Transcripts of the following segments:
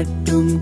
காட்டும்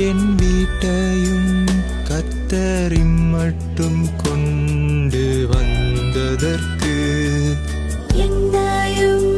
என் வீட்டையும் கத்தரின் மட்டும் கொண்டு வந்ததற்கு என்னையும்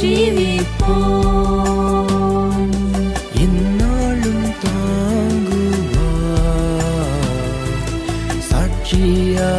ജീവിപ്പോൻ എന്നാളും താങ്ങുവാ സാക്ഷിയാ